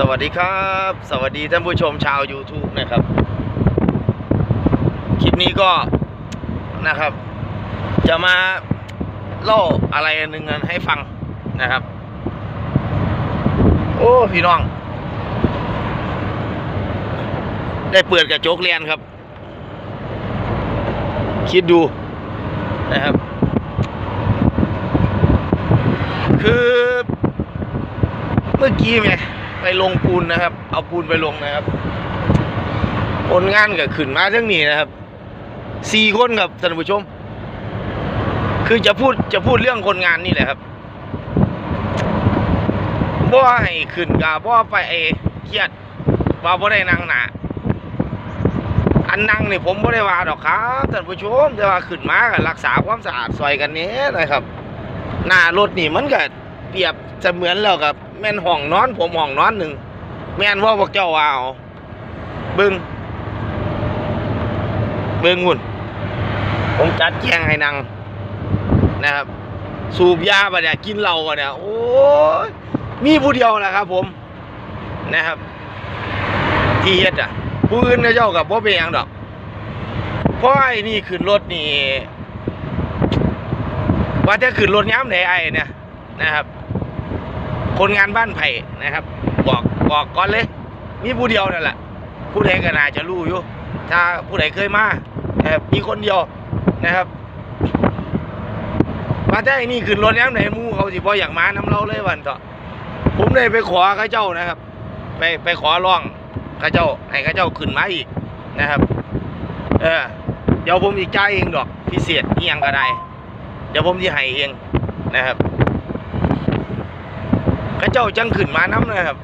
สวัสดีครับ สวัสดีท่านผู้ชมชาว YouTube นะครับ คลิปนี้ก็นะครับ จะมาเล่าอะไรหนึ่งให้ฟังนะครับ โอ้พี่น้อง ได้เปิดกระจกเรียนครับ คิดดูนะครับ คือเมื่อกี้ไง ไปลงปูนนะครับ เอาปูนไปลงนะครับคนงานก็ขึ้นมาเรื่องนี้นะครับสี่คนครับท่านผู้ชม คือจะพูดจะพูดเรื่องคนงานนี่แหละครับบ่ให้ขึ้นกับบ่ไปเครียดว่าบ่ได้นั่งหนาอันนั่งนี่ผมบ่ได้ว่าดอกครับท่านผู้ชมแต่ว่าขึ้นมาก็รักษาความสะอาดซอยกันเนี้นะครับ หน้ารถนี่มันก็เปรียบเสมือนแล้วกับ แม่นห้องนอน ผมห้องนอนหนึ่งแม่นว่าพวกเจ้าว่าเอาเบึงเบึงหุ่นผมจัดแจงให้นางนะครับ สูบยาปะเนี่ยกินเหล้าปะเนี่ยโอ้ยมีผู้เดียวแหละครับ ผมนะครับ ที่เฮ็ดอะผู้อื่นเขาเจ้ากับพ่เป็นยังดอกเพราะไอ้นี่ขึ้นรถนี่ว่าจะขึ้นรถย้ำไหนไอ้เนี่ยนะครับ คนงานบ้านไผ่นะครับ บอกบอกก่อนเลยมีผู้เดียวนั่นแหละผู้ใดก็น่าจะรู้อยู่ ถ้าผู้ใดเคยมานะครับมีคนเดียวนะครับว่าแต่ไอ้นี่ขึ้นรถย้ำไหนมู่เขาสิบ่อยากมาน้ำเราเลยวันต่อผมเลยไปขอข้าเจ้านะครับ ไปไปขอร้องข้าเจ้าให้ข้าเจ้าขึ้นมาอีกนะครับ เออเดี๋ยวผมอีกจ่ายเองดอกพิเศษอียังก็ได้ เดี๋ยวผมจะให้เองนะครับ ข้าเจ้าจังขึ้นมาน้ำนะครับ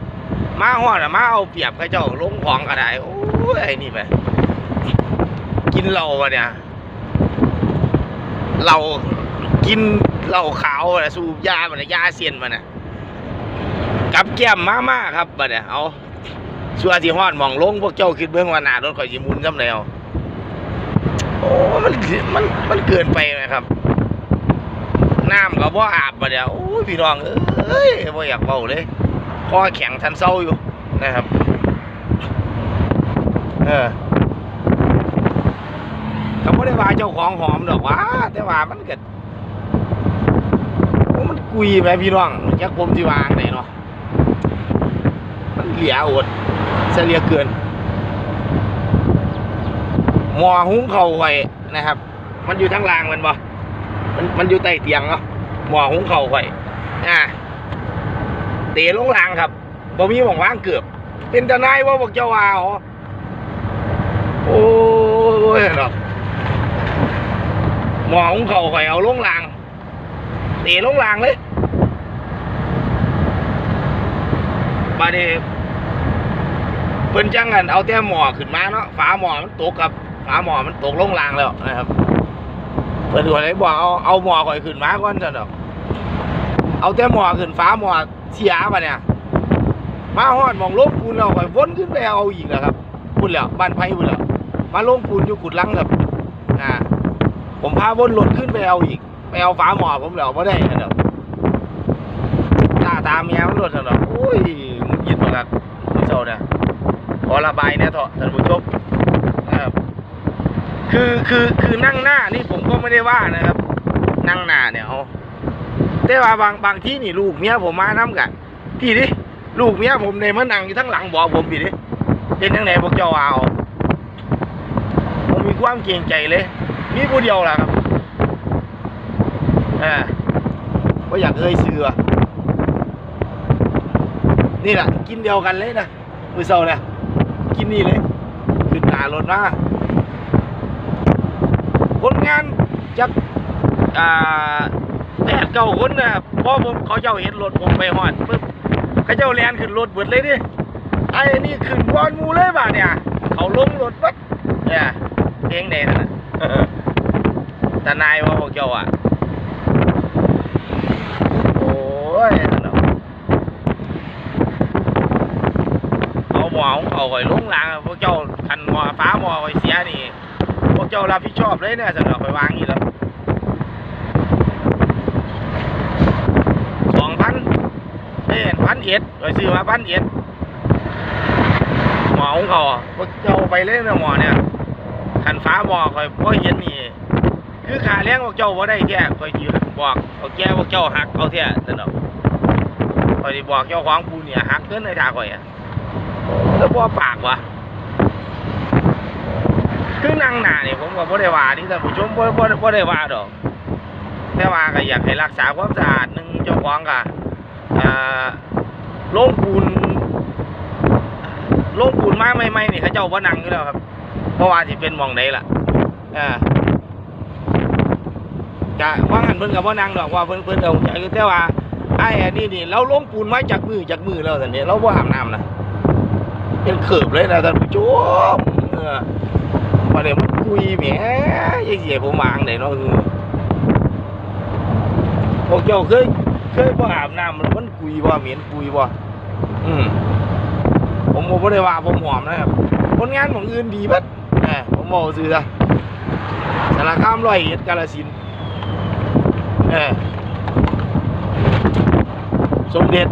มาห่อดอะมาเอาเปรียบข้าเจ้าลงของก็ได้โอ้ยไอ้นี่ไปกินเหล้าวะเนี่ยเหล้ากินเหล้าขาวอะสูบยามันยยาเซียนมันอะกับแก้มมามาครับบัดเนี่ยเอาสัวที่ฮอดหมองลงพวกเจ้าคิดเบื้องว่าหน้ารถข่อยสิมุนจำแล้วโอ้มันมันมันเกินไปไหมครับ น้ำก็บ่อาบมาเดี๋ยวโอ้ยพี่น้องเอ้ยบ่อยากเบาเลยคอแข็งทันเศร้าอยู่นะครับ เออก็บ่ได้ว่าเจ้าของหอมดอกว่าแต่ว่ามันเกิดมันกุยแม่พี่น้องจักผมสิวางไหนเนาะมันเหลียอดเสียเหลียเกินหมอหุ้งเขาไว้นะครับ มันอยู่ทั้งรางมันบ่ มันมันอยู่ใต้เตียงเนาะหมอหุงเข่าวไว้อ่า เตะลงลางครับบ่มีหม่องว่างเกือบ เป็นทนายว่าบอกเจ้าว่าเหรอโอ้ยเนาะหมอหุงเข่าวไว้เอาลงลาง เตะลงลางเลยบาดนี้เพิ่นจังกันเอาแต่หมอขึ้นมาเนาะฝาหมอมันตกครับฝาหมอมันตกลงลางแล้วนะครับ เพิ่นก็เลยบอกเอาเอาหมอข่อยขึ้นมาก่อนซะดอก เอาแต่หมอขึ้นฟ้าหมอเสียปะเนี่ย มาฮอดหมองลงปูนเราข่อยวนขึ้นไปเอาอีกแล้วครับพุ่นแล้วบ้านไผ่พุ่นแล้วมาลงปูนอยู่กุดลังครับอ่าผมพาวนรถขึ้นไปเอาอีกไปเอาฟ้าหมอผมแล้วบ่ได้ซะดอกตาตาเมแมวมันรถซะดอกโอ้ยมึงยิดบ่ครับเจ้าเนี่ยขอระบายแหน่ยเถอะท่านผู้ชมครับคือคือคือนั่งหน้านี่ ก็ไม่ได้ว่านะครับ นั่งหน้าเนี่ยเอาแต่ว่าบางบางที่นี่ลูกเมียผมมาน้ำกันพี่ดิลูกเมียผมเนี่ยมานั่งอยู่ทั้งหลังบอกผมพี่ดิเป็นยังไงพวกเจ้าเอาผมมีความเกรงใจเลย มีผู้เดียวแหละครับเออก็อยากเคยเสือนี่แหละกินเดียวกันเลยนะมือเศร้าเนี่ยกินนี่เลยขึ้นหน้ารถมาคนงาน จากอ่าแปดเก้าคนนะครับพอผมเขาเจ้าเห็นรถผมไปหอดปึ๊บเขาเจ้าแลนขึ้นรถเบิดเลยดิไอ้นี่ขึ้นก้อนมูเลยบ่าเนี่ย เขาลงรถปั๊บเนี่ยเองเด่นนะทนายว่าพวกเจ้าอะโอ้ยเอาหมอของเขาไว้ลงหลังพวกเจ้าคันหมอฟ้าหมอไว้เสียนี่ พวกเจ้ารับผิดชอบเลยเนี่ยสำหรับไปวางนี่แล้วสองพัน เอ้พันเอ็ดไปซื้อมาพันเอ็ดมอของเขาพวกเจ้าไปเล่นหมอเนี่ยขันฟ้าหมอคอยพ่อเห็นนี่คือขาเลี้ยงพวกเจ้าว่าได้แค่คอยจีบอกเขาแก้พวกเจ้าหักเขาแท้สนอกคอยบอกเจ้าของปูเนี่ยหักเกินในทางคอยอะแล้วพ่ปากวะคือนั่งหน้านี่ยผมก็บ่ได้ว่านี่ท่านผู้ชมบ่บ่บ่ได้ว่าดอกแต่ว่าก็อยากให้รักษาความสะอาดหนึ่งเจ้าของก็อ่า โล่งปูนโล่งปูนมาใหม่ๆนี่เขาเจ้าว่านังอยู่แล้วครับเพราะว่าสิเป็นมองใดล่ะอ่าจะว่างันเพิ่นกับว่านั่งดอกว่าเพิ่นเพิ่นเอาใจอยู่แต่ว่าไอ้อันนี้นี่เราลงปูนไมาจากมือจากมือแล้วแต่นี้เราบ่อาบน้ำนะเป็นเขิบเลยนะท่านผู้ชมเออมาเดี๋ยวมันคุยแหมยังเสียผมวางได้เนาะพวกเจ้าเคย เคยบ่อาบน้ำมันมันกุยบ่เหม็นกุยบ่อืมผมบ่ได้ว่าผมหอมนะครับผลงานของอื่นดีบัดแหมผมบอกซื่อซะสารคามร้อยเอ็ดกาฬสินธุ์เออสมเด็จ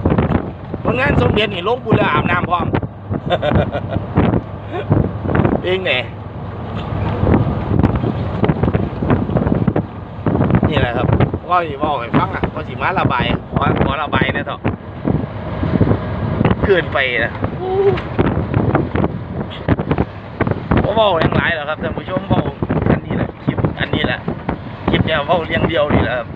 ผลงานสมเด็จนี่ลงบุญแล้วอาบน้ำพร้อมเองเนี่ยนี่แหละครับ ก็สิบอกให้ฟังอะก็สิมาระบายขอขอระบายนะเถอะเกินไปนะผมบอกอย่างไรหรอครับท่านผู้ชมบอกอันนี้แหละคลิปอันนี้แหละคลิปเนี่ยเว่าเรียงเดียวนี่แหละครับ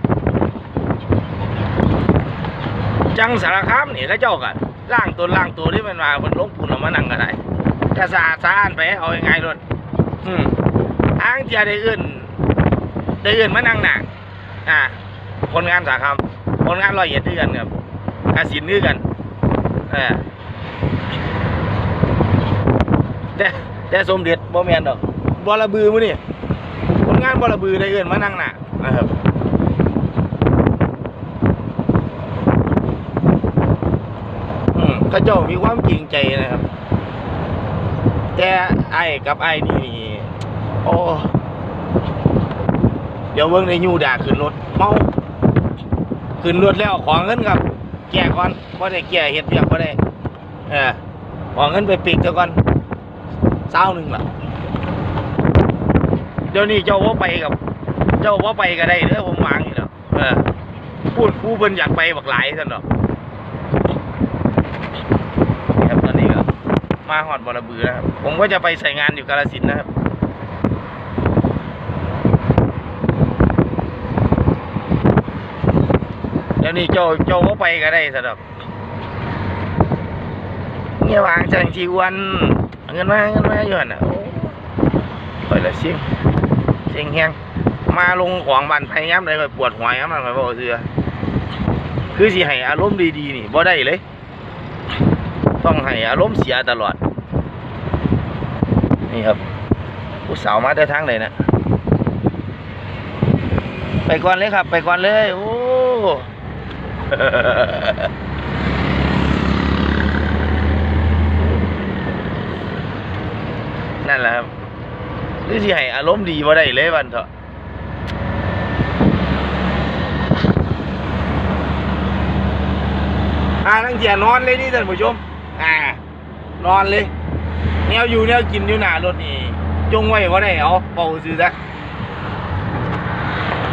จังสารคามนี่เขาเจ้ากันล่างตัวล่างตัวที่มันมาบนลงปุ่นเอามานั่งก็ได้จะสะอาดสะอ้านไปเอายังไงรถอืมอ้างเจียได้อื่นได้อื่นมานั่งหนักอ่า คนงานสาขาคนงานรอยเอ็ดด้วยกันครับกสินด้วยกันเออแต่แต่สมเด็จบ่แมนดอกบอระบือมื้อนี่คนงานบอระบือได้เอิ้นมานั่งหน้านะครับอืมเขาเจ้ามีความจริงใจนะครับ แต่ไอ้กับไอ้นี่นี่ โอ้ เดี๋ยวเบิ่งในยูด่าขึ้นรถเมา ขึ้นรถแล้วของเงินครับ แก่ก่อนบ่ได้แก่เฮ็ดเวียกบ่ได้เออของเงินไปปิกเจ้าก่อนเศร้าหนึ่งล่ะเดี๋ยวนี้เจ้าว่าไปกับ เจ้าว่าไปก็ได้เด้อผมวางอยู่แล้วเออพูดผู้เพิ่นอยากไปบักหลายซั่นดอกครับตอนนี้ก็มาฮอดบ่ระบือนะครับผมก็จะไปใส่งานอยู่กาฬสินนะครับ ดี๋ยวนี้โจโจก็ไปก็ได้สะดอกเงี้ยวางจังชีวันเงินมาเอาเงินมาอยู่หั่นน่ะโอ้ปล่อยละเสียงเสียงแห้งมาลงของบันไทยย้ำเลยปวดหัวย้ำมันไปบอกเสือคือสิให้อารมณ์ดีๆนี่บ่ได้เลย ต้องให้อารมณ์เสียตลอด นี่ครับผู้สาวมาได้ทางไหนนะ ไปก่อนเลยครับ ไปก่อนเลย โอ้ นั่นแหละครับนี่สิให้อารมณ์ดีบ่ได้เลยวันเถอะอ่าตั้งเทียนอนเลยนี่ท่านผู้ชม อ่า นอนเลย แนวอยู่แนวกินอยู่หน้ารถนี่จงไว้บ่ได้เอาเป่าซื้อซะ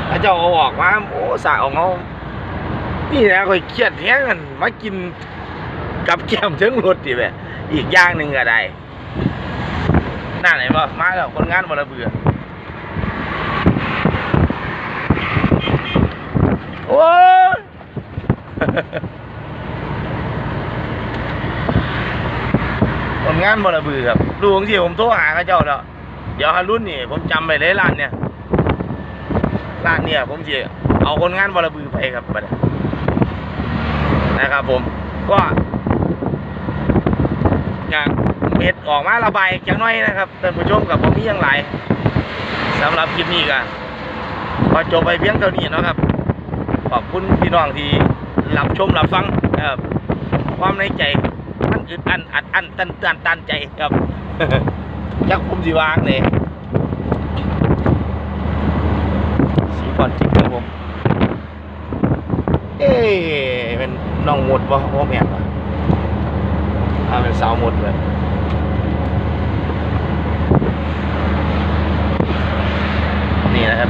ถ้าเจ้าเอาออกมาโอ้สาของเขา นี่นะคอยเครียดแห้งกันมากินกับแก้มถึงรถดิแบบอีกอย่างหนึ่งก็ได้น่าไหนบ่มาแล้วคนงานบ่ละเบื่อโอ้ยคนงานบ่ละเบื่อครับดูของที่ผมโทรหาเขาเจ้าแล้วเดี๋ยวฮารุ่นนี่ผมจำไปเลยร้านเนี่ยร้านเนี่ยผมจะเอาคนงานบรบือไปครับบัดนี้ นะครับผมก็อยากเม็ดออกมาระบายจังน้อยนะครับท่านผู้ชมกับผมมีอย่างไรสำหรับคลิปนี้ก็พอจบไปเพียงเท่านี้นะครับขอบคุณพี่น้องที่รับชมรับฟังนะครับความในใจมันอึดอันอัดอันตันตันตันใจครับจักผมสิวางเลยสีฟอนจิกครับผมเอ๊ น้องหมดบ่พ่อแม่ป่ถ้าเป็นสาวหมดเลยนี่นะครับ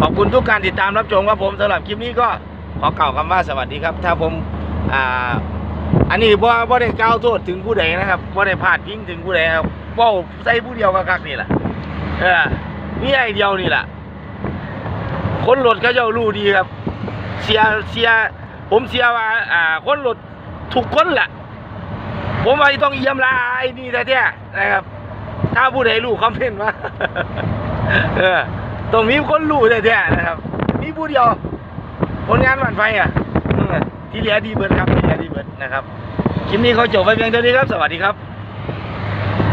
ขอบคุณทุกการติดตามรับชมครับผมสำหรับคลิปนี้ก็ขอเก่าคำว่าสวัสดีครับ ถ้าผมอ่าอันนี้บ่บ่ได้กล่าวโทษถึงผู้ใดนะครับบ่ได้พาดพิงถึงผู้ใดครับเป้าใส่ผู้เดียวก็คักนี่แหละเออมีไอเดียวนี่แหละคนรถดก็เจ้ารู้ดีครับ เสียเสีย ผมเสียว่าอ่าคนรถทุกคนแหละผมว่าต้องเยี่ยมลาไอ้นี่แท้ๆนะครับ ถ้าผู้ใดรู้คอมเมนต์มาเออต้องมีคนรู้แท้ๆนะครับมีผู้เดียวผลงานหวันไฟอะที่เหลือดีเบิร์ดครับที่เหลือดีเบิร์ดนะครับคลิปนี้เขาจบไปเพียงเท่านี้ครับ สวัสดีครับ